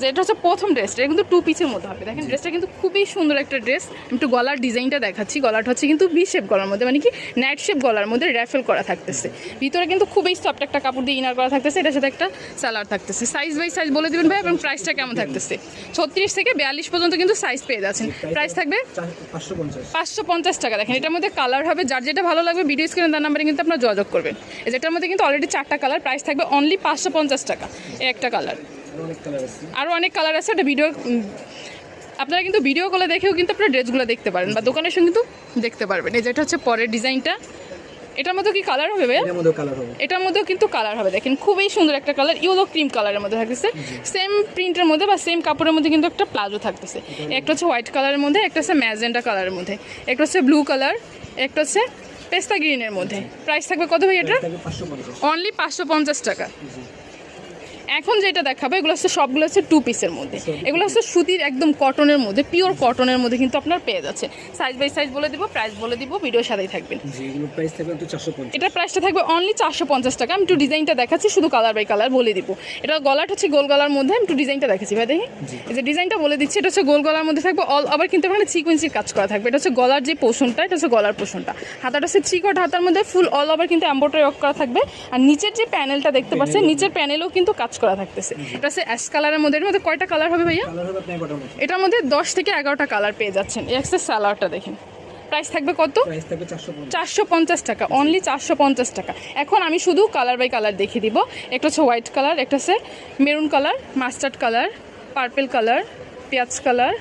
যে এটা হচ্ছে প্রথম ড্রেসটা এটা কিন্তু টু পিসের মধ্যে হবে। দেখেন ড্রেসটা কিন্তু খুবই সুন্দর একটা ড্রেস একটু গলার ডিজাইনটা দেখাচ্ছি। গলাটা হচ্ছে কিন্তু বি শেপ গলার মধ্যে মানে কি নাইট শেপ গলার মধ্যে র্যাফেল করা থাকতেছে। ভিতরে কিন্তু খুবই সফট একটা কাপড় দিয়ে ইনার করা থাকতেছে এটার সাথে একটা সালার থাকতেছে। সাইজ বাই সাইজ বলে দিবেন ভাই এবং প্রাইসটা কেমন থাকতেছে? ছত্রিশ থেকে বিয়াল্লিশ পর্যন্ত কিন্তু সাইজ পেয়ে যাচ্ছেন। প্রাইস থাকবে পাঁচশো পঞ্চাশ। পাঁচশো পঞ্চাশ টাকা। দেখেন এটার মধ্যে কালার হবে যার যেটা ভালো লাগবে ভিডিও স্ক্রিনে তার নাম্বারে কিন্তু আপনার যোগাযোগ করবেন। যেটার মধ্যে কিন্তু অলরেডি চারটা কালার প্রাইস থাকবে অনলি পাঁচশো পঞ্চাশ টাকা। একটা কালার আরও অনেক কালার আছে। ওটা ভিডিও আপনারা কিন্তু ভিডিও কলে দেখেও কিন্তু আপনারা ড্রেসগুলো দেখতে পারেন বা দোকানের সঙ্গে কিন্তু দেখতে পারবেন। এই যেটা হচ্ছে পরের ডিজাইনটা। এটার মধ্যে কি কালার হবে এর মধ্যেও কালার হবে। এটার মধ্যেও কিন্তু কালার হবে। দেখেন খুবই সুন্দর একটা কালার ইয়েলো ক্রিম কালারের মধ্যে থাকতেছে। সেম প্রিন্টের মধ্যে বা সেম কাপড়ের মধ্যে কিন্তু একটা প্লাজো থাকতেছে। একটা হচ্ছে হোয়াইট কালারের মধ্যে একটা হচ্ছে ম্যাজেন্টা কালারের মধ্যে। একটা হচ্ছে ব্লু কালার একটা হচ্ছে পেস্তা গ্রিনের মধ্যে। প্রাইস থাকবে কত ভাই এটা অনলি পাঁচশো পঞ্চাশ। টাকা। এখন যেটা দেখাবো এগুলো হচ্ছে সবগুলো হচ্ছে টু পিসের মধ্যে। এগুলো হচ্ছে সুতির একদম কটনের মধ্যে পিওর কটনের মধ্যে কিন্তু আপনার পেয়ে যাচ্ছে সাইজ বাই সাইজ বলে দিব প্রাইস বলে দিব ভিডিও সাথেই থাকবেন। এটার প্রাইসটা থাকবে অনলি চারশো পঞ্চাশ। টাকা। আমি একটু ডিজাইনটা দেখাচ্ছি শুধু কালার বাই কালার বলে দিব। এটা গলাটা হচ্ছে গোল গলার মধ্যে আমি একটু ডিজাইনটা দেখাচ্ছি ভাই দেখি। এই যে ডিজাইনটা বলে দিচ্ছি এটা হচ্ছে গোল গলার মধ্যে থাকবে অল আবার কিন্তু এখানে সিকোয়েন্সির কাজ করা থাকবে। এটা হচ্ছে গলার যে পোষণটা এটা হচ্ছে গলার পোষণটা। হাতাটা হচ্ছে থ্রি কট হাতার মধ্যে ফুল অল ওভার কিন্তু এম্বোটারি ওয়ার্ক করা থাকবে। আর নিচের যে প্যানেলটা দেখতে পাচ্ছেন নিচের প্যানেলও কিন্তু কাজ করা থাকতেছে। এটা হচ্ছে অ্যাশ কালারের মধ্যে এর মধ্যে কয়টা কালার হবে ভাইয়া? এটার মধ্যে দশ থেকে এগারোটা কালার পেয়ে যাচ্ছেন। এই হচ্ছে স্যালাডটা দেখেন। প্রাইস থাকবে কত? প্রাইস থাকবে চারশো পঞ্চাশ। চারশো পঞ্চাশ টাকা অনলি চারশো পঞ্চাশ টাকা। এখন আমি শুধু কালার বাই কালার দেখিয়ে দিব। একটা হচ্ছে হোয়াইট কালার একটা হচ্ছে maroon colour mustard colour purple colour পেঁয়াজ কালার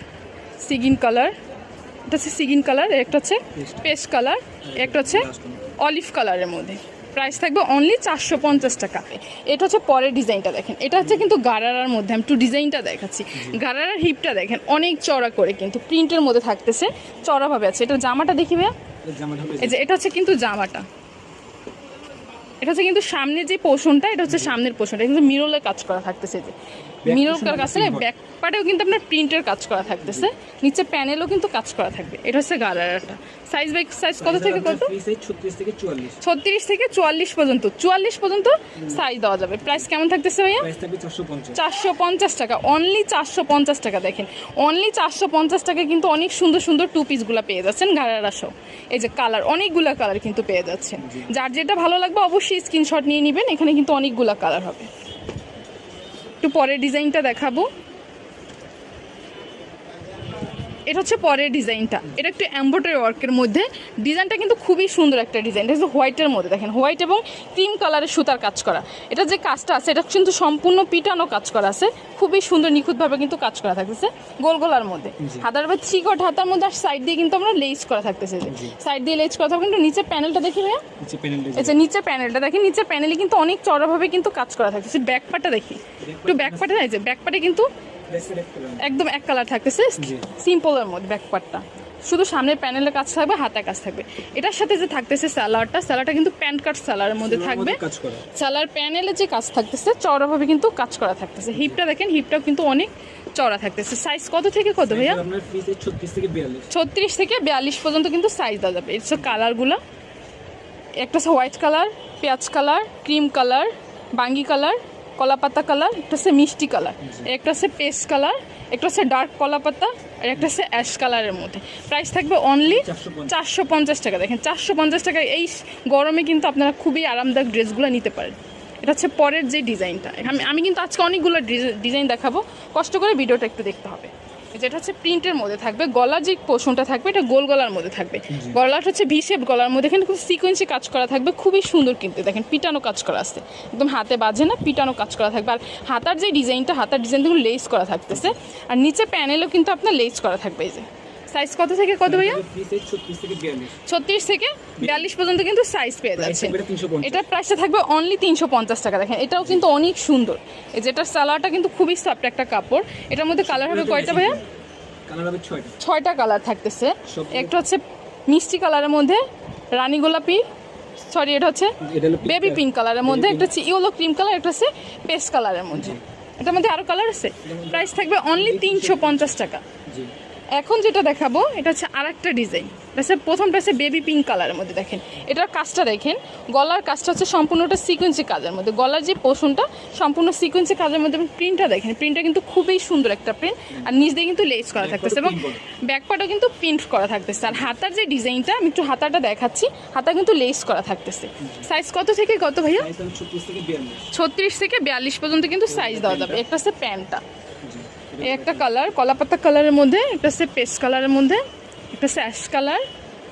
সিগিন কালার এটা হচ্ছে সিগিন কালার একটা হচ্ছে পেস্ট কালার একটা হচ্ছে অলিভ কালারের মধ্যে। প্রাইস থাকবে অনলি চারশো পঞ্চাশ টাকা। এটা হচ্ছে পরের ডিজাইনটা দেখেন। এটা হচ্ছে কিন্তু গারারার মধ্যে আমি একটু ডিজাইনটা দেখাচ্ছি। গারারার হিপটা দেখেন অনেক চড়া করে কিন্তু প্রিন্টের মধ্যে থাকতেছে চড়াভাবে আছে। এটা জামাটা দেখিবে এই যে এটা হচ্ছে কিন্তু জামাটা। এটা হচ্ছে কিন্তু সামনে যে পোষণটা এটা হচ্ছে সামনের পোষণটা। কিন্তু মিরলে কাজ করা থাকতেছে যে। মিরল কাছে? ব্যাক পার্টেও কিন্তু আপনার প্রিন্টের কাজ করা থাকতেছে। নিচে প্যানেলও কিন্তু কাজ করা থাকবে। এটা হচ্ছে গালারাটা সাইজ বাই সাইজ কত থেকে কত? ছত্রিশ থেকে চুয়াল্লিশ। পর্যন্ত। চুয়াল্লিশ পর্যন্ত সাইজ দেওয়া যাবে। প্রাইস কেমন থাকতেছে ভাইয়া? চারশো পঞ্চাশ। টাকা। অনলি চারশো পঞ্চাশ টাকা দেখেন। অনলি চারশো পঞ্চাশ টাকা কিন্তু অনেক সুন্দর সুন্দর টু পিসগুলো পেয়ে যাচ্ছেন ঘাড়ারা সহ এই যে কালার অনেকগুলো কালার কিন্তু পেয়ে যাচ্ছেন। যার যেটা ভালো লাগবে অবশ্যই স্ক্রিনশট নিয়ে নেবেন। এখানে কিন্তু অনেকগুলো কালার হবে। একটু পরে ডিজাইনটা দেখাবো। এটা হচ্ছে পরের ডিজাইনটা। এটা একটু এম্ব্রয়ডারি ওয়ার্কের মধ্যে। ডিজাইনটা কিন্তু খুবই সুন্দর একটা ডিজাইন। এটা হচ্ছে হোয়াইটের মধ্যে। দেখেন হোয়াইট এবং ক্রিম কালারের সুতার কাজ করা। এটা যে কাজটা আছে এটা কিন্তু সম্পূর্ণ পিটানো কাজ করা আছে। খুবই সুন্দর নিখুঁতভাবে কিন্তু কাজ করা থাকতেছে গোল গোলার মধ্যে। হাতার বা থ্রি কট হাতার মধ্যে আর সাইড দিয়ে কিন্তু আমরা লেস করা থাকতেছে সাইড দিয়ে লেস করা থাকবে কিন্তু নিচের প্যানেলটা দেখি ভাইয়া? নিচে প্যানেলটা দেখি। নিচের প্যানেলে কিন্তু অনেক চড়াভাবে কিন্তু কাজ করা থাকতেছে। ব্যাক পার্টটা দেখি। একটু ব্যাক পার্টে না এই যে ব্যাক পার্টে কিন্তু একদম এক কালার থাকতেছে সিম্পলের মধ্যে ব্যাক পার্টটা শুধু সামনের প্যানেলের কাজ থাকবে হাতে কাজ থাকবে। এটার সাথে যে থাকতেছে স্যালাডটা স্যালাডটা কিন্তু প্যান্ট কাট স্যালারের মধ্যে থাকবে। স্যালার প্যানেলে যে কাজ থাকতেছে চড়াভাবে কিন্তু কাজ করা থাকতেছে। হিপটা দেখেন হিপটাও কিন্তু অনেক চড়া থাকতেছে। সাইজ কত থেকে কত ভাইয়া? ছত্রিশ থেকে বিয়াল্লিশ। পর্যন্ত কিন্তু সাইজ দেওয়া যাবে। এটা কালারগুলো একটা হোয়াইট কালার পেঁয়াজ কালার ক্রিম কালার বাঙ্গি কালার কলাপাতা কালার একটা হচ্ছে মিষ্টি কালার একটা হচ্ছে পেস্ট কালার একটা হচ্ছে ডার্ক কলাপাতা আর একটা হচ্ছে অ্যাশ কালারের মধ্যে। প্রাইস থাকবে অনলি চারশো পঞ্চাশ। টাকা। দেখেন চারশো পঞ্চাশ টাকা এই গরমে কিন্তু আপনারা খুবই আরামদায়ক ড্রেসগুলো নিতে পারেন। এটা হচ্ছে পরের যে ডিজাইনটা। আমি আমি কিন্তু আজকে অনেকগুলো ডিজাইন দেখাবো। কষ্ট করে ভিডিওটা একটু দেখতে হবে। যেটা হচ্ছে প্রিন্টের মধ্যে থাকবে গলা যে পোষণটা থাকবে এটা গোল গলার মধ্যে থাকবে। গলাটা হচ্ছে ভি শেপ গলার মধ্যে এখানে খুব সিকোয়েন্সি কাজ করা থাকবে খুবই সুন্দর কিন্তু দেখেন পিটানো কাজ করা আছে। একদম হাতে বাজে না পিটানো কাজ করা থাকবে। আর হাতার যে ডিজাইনটা হাতার ডিজাইনগুলো লেস করা থাকতেছে। আর নিচে প্যানেলও কিন্তু আপনার লেস করা থাকবে এই যে। সাইজ কত থেকে কত ভাইয়া? ছত্রিশ থেকে বিয়াল্লিশ পর্যন্ত কিন্তু সাইজ পেয়ে যাচ্ছে। এটার প্রাইসটা থাকবে অনলি তিনশো পঞ্চাশ টাকা দেখেন। এটাও কিন্তু অনেক সুন্দর। এই যেটার সালোয়ারটা কিন্তু খুবই সফট একটা কাপড়। এটার মধ্যে কালার হবে কয়টা ভাইয়া? ছয়টা। কালার থাকতেছে। একটা হচ্ছে মিষ্টি কালারের মধ্যে রানী গোলাপি সরি এটা হচ্ছে বেবি পিঙ্ক কালারের মধ্যে একটা হচ্ছে ইয়েলো ক্রিম কালার একটা হচ্ছে পেস্ট কালারের মধ্যে। এটার মধ্যে আরও কালার আছে? প্রাইস থাকবে অনলি তিনশো পঞ্চাশ টাকা। জি। এখন যেটা দেখাবো এটা হচ্ছে আর একটা ডিজাইন। এটা হচ্ছে প্রথমটা হচ্ছে বেবি পিঙ্ক কালারের মধ্যে দেখেন। এটার কাজটা দেখেন গলার কাজটা হচ্ছে সম্পূর্ণটা সিকোয়েন্সি কাজের মধ্যে। গলার যে পোষণটা সম্পূর্ণ সিকোয়েন্সি কাজের মধ্যে। এবং প্রিন্টটা দেখেন প্রিন্টটা কিন্তু খুবই সুন্দর একটা প্রিন্ট আর নিচ দিয়ে কিন্তু লেস করা থাকতেছে এবং ব্যাকপার্টও কিন্তু প্রিন্ট করা থাকতেছে। আর হাতার যে ডিজাইনটা আমি একটু হাতাটা দেখাচ্ছি। হাতা কিন্তু লেস করা থাকতেছে। সাইজ কত থেকে কত ভাইয়া? ছত্রিশ থেকে বিয়াল্লিশ। ছত্রিশ থেকে বিয়াল্লিশ পর্যন্ত কিন্তু সাইজ দেওয়া যাবে। একটা হচ্ছে প্যান্টটা। এই একটা কালার কলাপাতা কালারের মধ্যে, একটা হচ্ছে পেস্ট কালারের মধ্যে, একটা হচ্ছে অ্যাশ কালার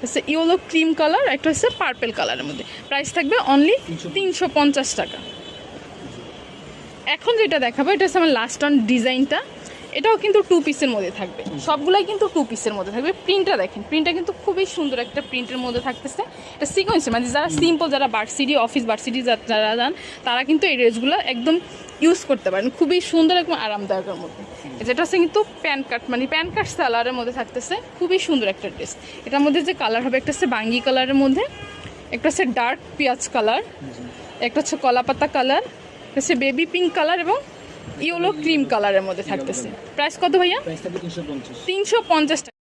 হচ্ছে ইয়েলো ক্রিম কালার একটা হচ্ছে পার্পেল কালারের মধ্যে। প্রাইস থাকবে অনলি তিনশো পঞ্চাশ টাকা। এখন যেটা দেখাবো, এটা হচ্ছে আমার লাস্ট অন ডিজাইনটা এটাও কিন্তু টু পিসের মধ্যে থাকবে। সবগুলাই কিন্তু টু পিসের মধ্যে থাকবে। প্রিন্টটা দেখেন প্রিন্টটা কিন্তু খুবই সুন্দর একটা প্রিন্টের মধ্যে থাকতেছে। এটা সিকোয়েন্সের মানে যারা সিম্পল যারা ভার্সিটি অফিস ভার্সিটি যারা যান তারা কিন্তু এই ড্রেসগুলো একদম ইউজ করতে পারেন। খুবই সুন্দর এবং আরামদায়কের মধ্যে। যেটা হচ্ছে কিন্তু প্যান কাট মানে প্যান কাট সালারের মধ্যে থাকতেছে। খুবই সুন্দর একটা ড্রেস এটার মধ্যে যে কালার হবে একটা হচ্ছে বাঙ্গি কালারের মধ্যে একটা হচ্ছে ডার্ক পেঁয়াজ কালার একটা হচ্ছে কলাপাতা কালার হচ্ছে বেবি পিঙ্ক কালার এবং ইয়েলো ক্রিম কালারের মধ্যে থাকতেছে। প্রাইস কত ভাইয়া? তিনশো পঞ্চাশ টাকা।